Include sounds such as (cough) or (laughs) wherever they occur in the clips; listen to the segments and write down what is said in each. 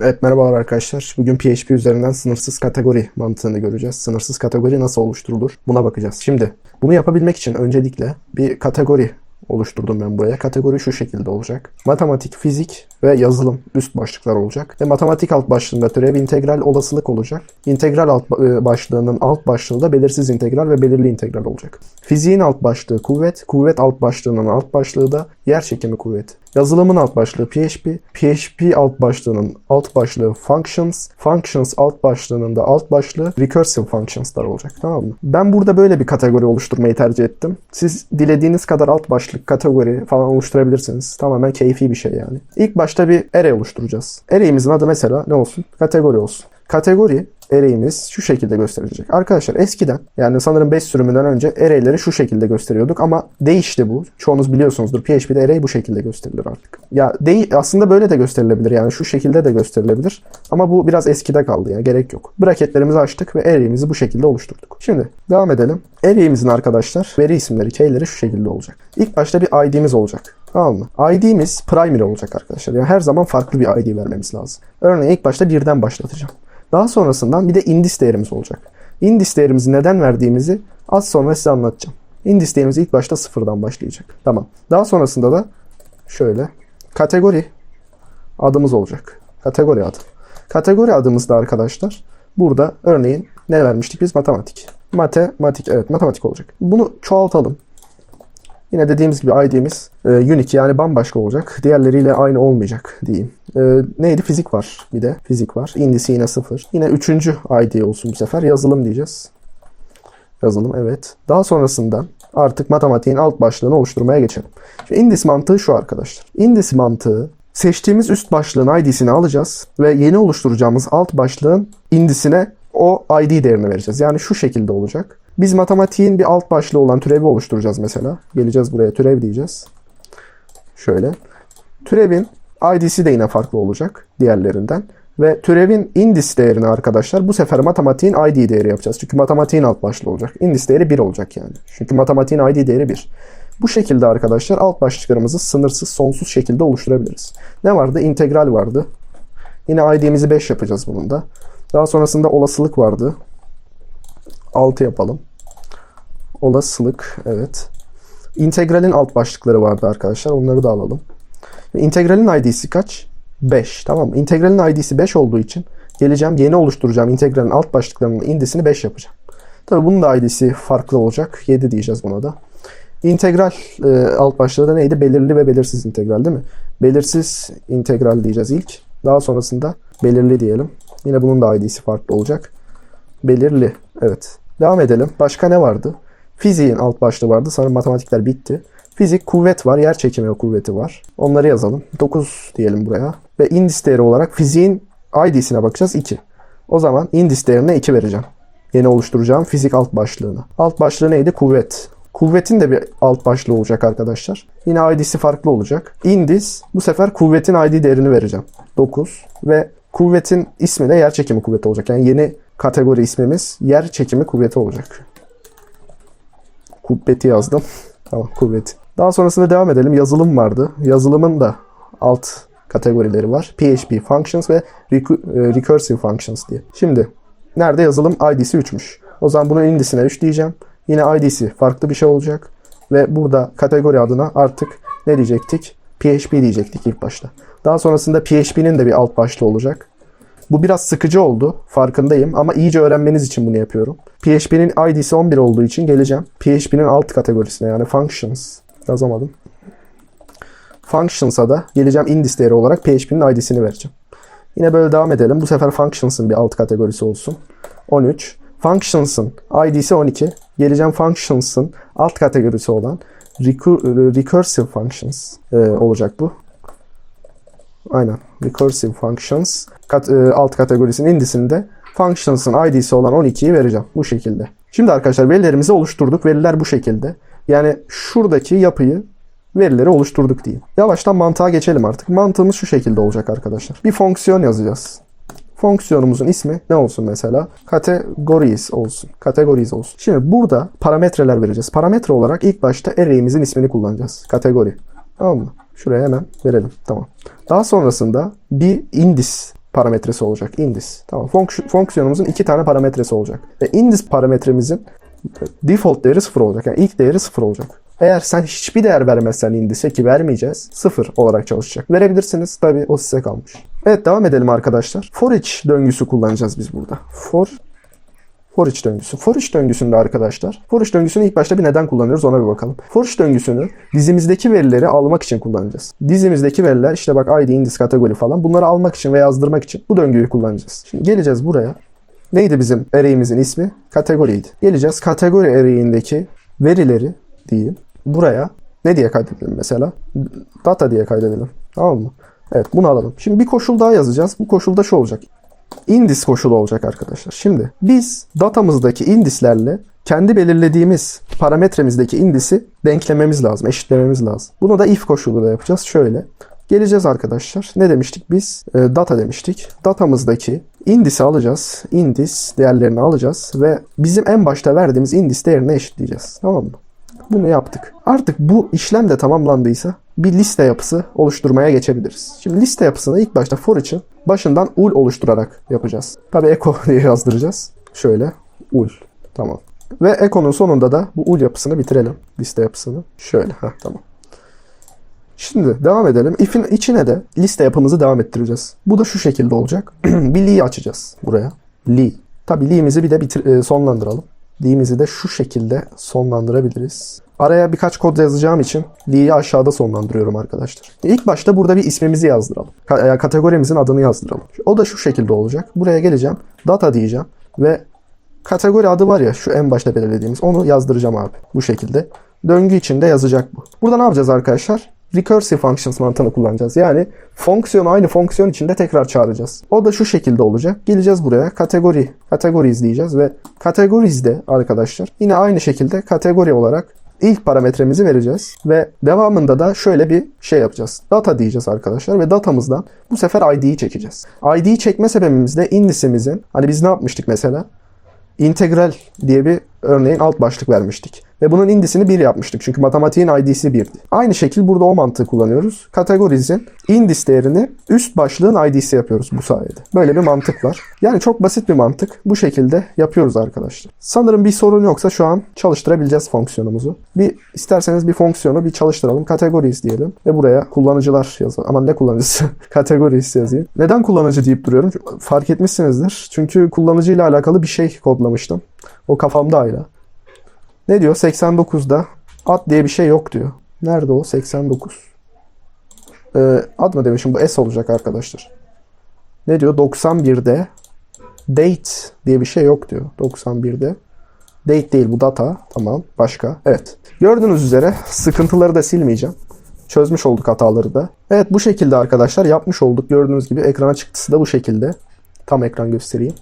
Evet merhabalar arkadaşlar. Bugün PHP üzerinden sınırsız kategori mantığını göreceğiz. Sınırsız kategori nasıl oluşturulur? Buna bakacağız. Şimdi bunu yapabilmek için öncelikle bir kategori oluşturdum ben buraya. Kategori şu şekilde olacak. Matematik, fizik ve yazılım üst başlıklar olacak. Ve matematik alt başlığında türev integral olasılık olacak. İntegral alt e, başlığının alt başlığı da belirsiz integral ve belirli integral olacak. Fiziğin alt başlığı kuvvet, kuvvet alt başlığının alt başlığı da yer çekimi kuvveti. Yazılımın alt başlığı PHP, PHP alt başlığının alt başlığı functions, functions alt başlığının da alt başlığı recursive functions'lar olacak tamam mı? Ben burada böyle bir kategori oluşturmayı tercih ettim. Siz dilediğiniz kadar alt başlık, kategori falan oluşturabilirsiniz. Tamamen keyfi bir şey yani. İlk başta bir array oluşturacağız. Array'imizin adı mesela ne olsun? Kategori olsun. Kategori array'imiz şu şekilde gösterilecek. Arkadaşlar eskiden yani sanırım 5 sürümünden önce array'leri şu şekilde gösteriyorduk ama değişti bu. Çoğunuz biliyorsunuzdur. PHP'de array bu şekilde gösterilir artık. Ya değil aslında böyle de gösterilebilir yani şu şekilde de gösterilebilir. Ama bu biraz eskide kaldı ya gerek yok. Bracketlerimizi açtık ve array'imizi bu şekilde oluşturduk. Şimdi devam edelim. Array'imizin arkadaşlar veri isimleri, keyleri şu şekilde olacak. İlk başta bir ID'miz olacak. Tamam mı? ID'miz primary olacak arkadaşlar. Yani her zaman farklı bir ID vermemiz lazım. Örneğin ilk başta birden başlatacağım. Daha sonrasından bir de indis değerimiz olacak. Indis değerimizi neden verdiğimizi az sonra size anlatacağım. Indis değerimiz ilk başta sıfırdan başlayacak. Tamam. Daha sonrasında da şöyle kategori adımız olacak. Kategori adı. Kategori adımızda arkadaşlar burada örneğin ne vermiştik biz? Matematik. Matematik evet matematik olacak. Bunu çoğaltalım. Yine dediğimiz gibi ID'miz e, unique yani bambaşka olacak. Diğerleriyle aynı olmayacak diyeyim. E, neydi? Fizik var bir de. Fizik var. İndisi yine sıfır. Yine üçüncü ID olsun bu sefer. Yazılım diyeceğiz. Yazılım evet. Daha sonrasında artık matematiğin alt başlığını oluşturmaya geçelim. Şimdi indis mantığı şu arkadaşlar. Indis mantığı seçtiğimiz üst başlığın ID'sini alacağız ve yeni oluşturacağımız alt başlığın indisine o ID değerini vereceğiz. Yani şu şekilde olacak. Biz matematiğin bir alt başlığı olan türevi oluşturacağız mesela. Geleceğiz buraya türev diyeceğiz. Şöyle. Türevin ID'si de yine farklı olacak diğerlerinden. Ve türevin indis değerini arkadaşlar bu sefer matematiğin ID değeri yapacağız. Çünkü matematiğin alt başlığı olacak. Indis değeri 1 olacak yani. Çünkü matematiğin ID değeri 1. Bu şekilde arkadaşlar alt başlıklarımızı sınırsız, sonsuz şekilde oluşturabiliriz. Ne vardı? İntegral vardı. Yine ID'mizi 5 yapacağız bunun da. Daha sonrasında olasılık vardı. 6 yapalım. Olasılık evet. İntegralin alt başlıkları vardı arkadaşlar. Onları da alalım. İntegralin ID'si kaç? 5. Tamam mı? İntegralin ID'si 5 olduğu için geleceğim yeni oluşturacağım integralin alt başlıklarının indisini 5 yapacağım. Tabii bunun da ID'si farklı olacak. 7 diyeceğiz buna da. İntegral e, alt başlığı da neydi? Belirli ve belirsiz integral değil mi? Belirsiz integral diyeceğiz ilk. Daha sonrasında belirli diyelim. Yine bunun da ID'si farklı olacak. Belirli. Evet. Devam edelim. Başka ne vardı? Fiziğin alt başlığı vardı. Sanırım matematikler bitti. Fizik kuvvet var. Yer çekimi kuvveti var. Onları yazalım. 9 diyelim buraya. Ve indis değeri olarak fiziğin ID'sine bakacağız 2. O zaman indis değerine 2 vereceğim. Yeni oluşturacağım fizik alt başlığına. Alt başlığı neydi? Kuvvet. Kuvvetin de bir alt başlığı olacak arkadaşlar. Yine ID'si farklı olacak. Indis bu sefer kuvvetin ID değerini vereceğim. 9 ve kuvvetin ismi de yer çekimi kuvveti olacak. Yani yeni kategori ismimiz yer çekimi kuvveti olacak. Kuvveti yazdım. (laughs) tamam kuvveti. Daha sonrasında devam edelim. Yazılım vardı. Yazılımın da alt kategorileri var. PHP Functions ve Recursive Functions diye. Şimdi nerede yazılım ID'si 3'müş. O zaman bunun indisine 3 diyeceğim. Yine ID'si farklı bir şey olacak. Ve burada kategori adına artık ne diyecektik? PHP diyecektik ilk başta. Daha sonrasında PHP'nin de bir alt başlığı olacak. Bu biraz sıkıcı oldu. Farkındayım ama iyice öğrenmeniz için bunu yapıyorum. PHP'nin ID'si 11 olduğu için geleceğim. PHP'nin alt kategorisine yani functions yazamadım. Functions'a da geleceğim indis değeri olarak PHP'nin ID'sini vereceğim. Yine böyle devam edelim. Bu sefer functions'ın bir alt kategorisi olsun. 13. Functions'ın ID'si 12. Geleceğim functions'ın alt kategorisi olan recursive functions e, olacak bu. Aynen. Recursive functions kat, e, alt kategorisinin indisinde functions'ın ID'si olan 12'yi vereceğim. Bu şekilde. Şimdi arkadaşlar verilerimizi oluşturduk. Veriler bu şekilde. Yani şuradaki yapıyı verileri oluşturduk diyeyim. Yavaştan mantığa geçelim artık. Mantığımız şu şekilde olacak arkadaşlar. Bir fonksiyon yazacağız. Fonksiyonumuzun ismi ne olsun mesela? Categories olsun. Categories olsun. Şimdi burada parametreler vereceğiz. Parametre olarak ilk başta array'imizin ismini kullanacağız. Kategori. Tamam mı? Şuraya hemen verelim. Tamam. Daha sonrasında bir indis parametresi olacak. Indis. Tamam. Fonks- fonksiyonumuzun iki tane parametresi olacak. Ve indis parametremizin default değeri 0 olacak. Yani ilk değeri 0 olacak. Eğer sen hiçbir değer vermezsen indise ki vermeyeceğiz 0 olarak çalışacak. Verebilirsiniz tabi o size kalmış. Evet devam edelim arkadaşlar. For each döngüsü kullanacağız biz burada. For For each döngüsü. For each döngüsünde arkadaşlar. For each döngüsünü ilk başta bir neden kullanıyoruz ona bir bakalım. For each döngüsünü dizimizdeki verileri almak için kullanacağız. Dizimizdeki veriler işte bak ID, indis, kategori falan bunları almak için ve yazdırmak için bu döngüyü kullanacağız. Şimdi geleceğiz buraya. Neydi bizim array'imizin ismi? Kategoriydi. Geleceğiz kategori array'indeki verileri diyeyim. Buraya ne diye kaydedelim mesela? Data diye kaydedelim. Tamam mı? Evet bunu alalım. Şimdi bir koşul daha yazacağız. Bu koşulda şu olacak. Indis koşulu olacak arkadaşlar. Şimdi biz datamızdaki indislerle kendi belirlediğimiz parametremizdeki indisi denklememiz lazım, eşitlememiz lazım. Bunu da if koşuluyla yapacağız. Şöyle. Geleceğiz arkadaşlar. Ne demiştik biz? E, data demiştik. Datamızdaki indisi alacağız. Indis değerlerini alacağız ve bizim en başta verdiğimiz indis değerine eşitleyeceğiz. Tamam mı? Bunu yaptık. Artık bu işlem de tamamlandıysa bir liste yapısı oluşturmaya geçebiliriz. Şimdi liste yapısını ilk başta for için başından ul oluşturarak yapacağız. Tabi echo (laughs) diye yazdıracağız. Şöyle ul. Tamam. Ve echo'nun sonunda da bu ul yapısını bitirelim. Liste yapısını. Şöyle. Heh, tamam. Şimdi devam edelim. If'in içine de liste yapımızı devam ettireceğiz. Bu da şu şekilde olacak. (clears throat) bir li açacağız buraya. Li. Tabi li'mizi bir de bitir, e, sonlandıralım. Li'mizi de şu şekilde sonlandırabiliriz. Araya birkaç kod yazacağım için li'yi aşağıda sonlandırıyorum arkadaşlar. İlk başta burada bir ismimizi yazdıralım. Ka- e, kategorimizin adını yazdıralım. O da şu şekilde olacak. Buraya geleceğim. Data diyeceğim ve kategori adı var ya şu en başta belirlediğimiz onu yazdıracağım abi. Bu şekilde. Döngü içinde yazacak bu. Burada ne yapacağız arkadaşlar? Recursive functions mantığını kullanacağız. Yani fonksiyonu aynı fonksiyon içinde tekrar çağıracağız. O da şu şekilde olacak. Geleceğiz buraya. Kategori. Kategori izleyeceğiz ve kategorizde arkadaşlar yine aynı şekilde kategori olarak ilk parametremizi vereceğiz ve devamında da şöyle bir şey yapacağız. Data diyeceğiz arkadaşlar ve datamızdan bu sefer ID'yi çekeceğiz. ID'yi çekme sebebimiz de indisimizin hani biz ne yapmıştık mesela? integral diye bir örneğin alt başlık vermiştik. Ve bunun indisini 1 yapmıştık. Çünkü matematiğin id'si 1'di. Aynı şekil burada o mantığı kullanıyoruz. Kategorizin indis değerini üst başlığın id'si yapıyoruz bu sayede. Böyle bir mantık var. Yani çok basit bir mantık. Bu şekilde yapıyoruz arkadaşlar. Sanırım bir sorun yoksa şu an çalıştırabileceğiz fonksiyonumuzu. Bir isterseniz bir fonksiyonu bir çalıştıralım. Kategoriz diyelim. Ve buraya kullanıcılar yazalım. Aman ne kullanıcısı? (laughs) Kategoriz yazayım. Neden kullanıcı deyip duruyorum? Fark etmişsinizdir. Çünkü kullanıcıyla alakalı bir şey kodlamıştım. O kafamda hala. Ne diyor? 89'da ad diye bir şey yok diyor. Nerede o? 89. Ee, ad mı demişim? Bu S olacak arkadaşlar. Ne diyor? 91'de date diye bir şey yok diyor. 91'de. Date değil bu data. Tamam. Başka. Evet. Gördüğünüz üzere sıkıntıları da silmeyeceğim. Çözmüş olduk hataları da. Evet bu şekilde arkadaşlar yapmış olduk. Gördüğünüz gibi ekrana çıktısı da bu şekilde. Tam ekran göstereyim.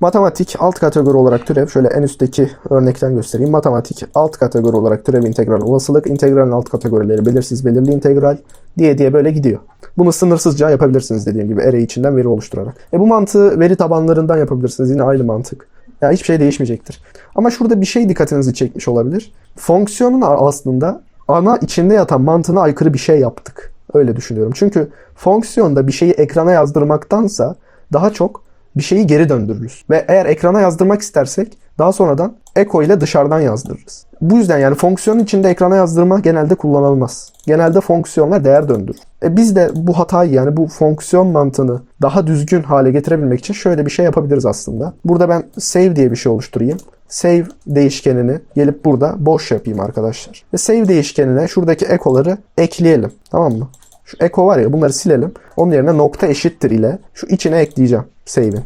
Matematik alt kategori olarak türev. Şöyle en üstteki örnekten göstereyim. Matematik alt kategori olarak türev integral olasılık. integralin alt kategorileri belirsiz belirli integral diye diye böyle gidiyor. Bunu sınırsızca yapabilirsiniz dediğim gibi array içinden veri oluşturarak. E bu mantığı veri tabanlarından yapabilirsiniz. Yine aynı mantık. Yani hiçbir şey değişmeyecektir. Ama şurada bir şey dikkatinizi çekmiş olabilir. Fonksiyonun aslında ana içinde yatan mantığına aykırı bir şey yaptık. Öyle düşünüyorum. Çünkü fonksiyonda bir şeyi ekrana yazdırmaktansa daha çok bir şeyi geri döndürürüz. Ve eğer ekrana yazdırmak istersek daha sonradan echo ile dışarıdan yazdırırız. Bu yüzden yani fonksiyonun içinde ekrana yazdırma genelde kullanılmaz. Genelde fonksiyonlar değer döndürür. E biz de bu hatayı yani bu fonksiyon mantığını daha düzgün hale getirebilmek için şöyle bir şey yapabiliriz aslında. Burada ben save diye bir şey oluşturayım. Save değişkenini gelip burada boş yapayım arkadaşlar. Ve save değişkenine şuradaki ekoları ekleyelim. Tamam mı? Şu eko var ya bunları silelim. Onun yerine nokta eşittir ile şu içine ekleyeceğim save'in.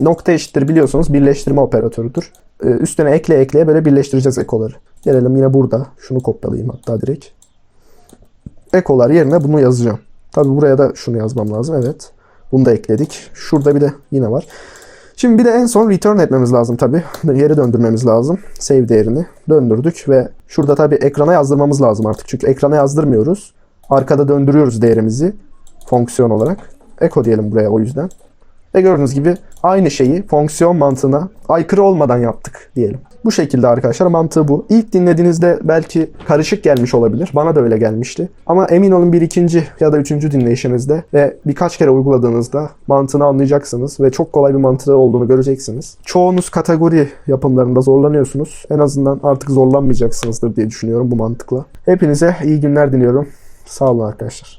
Nokta eşittir biliyorsunuz birleştirme operatörüdür. Ee, üstüne ekle ekleye böyle birleştireceğiz ekoları. Gelelim yine burada. Şunu kopyalayayım hatta direkt. Ekolar yerine bunu yazacağım. Tabi buraya da şunu yazmam lazım. Evet. Bunu da ekledik. Şurada bir de yine var. Şimdi bir de en son return etmemiz lazım tabi. (laughs) Geri döndürmemiz lazım. Save değerini döndürdük ve şurada tabi ekrana yazdırmamız lazım artık. Çünkü ekrana yazdırmıyoruz. Arkada döndürüyoruz değerimizi fonksiyon olarak. Echo diyelim buraya o yüzden. Ve gördüğünüz gibi aynı şeyi fonksiyon mantığına aykırı olmadan yaptık diyelim. Bu şekilde arkadaşlar mantığı bu. İlk dinlediğinizde belki karışık gelmiş olabilir. Bana da öyle gelmişti. Ama emin olun bir ikinci ya da üçüncü dinleyişinizde ve birkaç kere uyguladığınızda mantığını anlayacaksınız ve çok kolay bir mantığı olduğunu göreceksiniz. Çoğunuz kategori yapımlarında zorlanıyorsunuz. En azından artık zorlanmayacaksınızdır diye düşünüyorum bu mantıkla. Hepinize iyi günler diliyorum. Sağ olun arkadaşlar.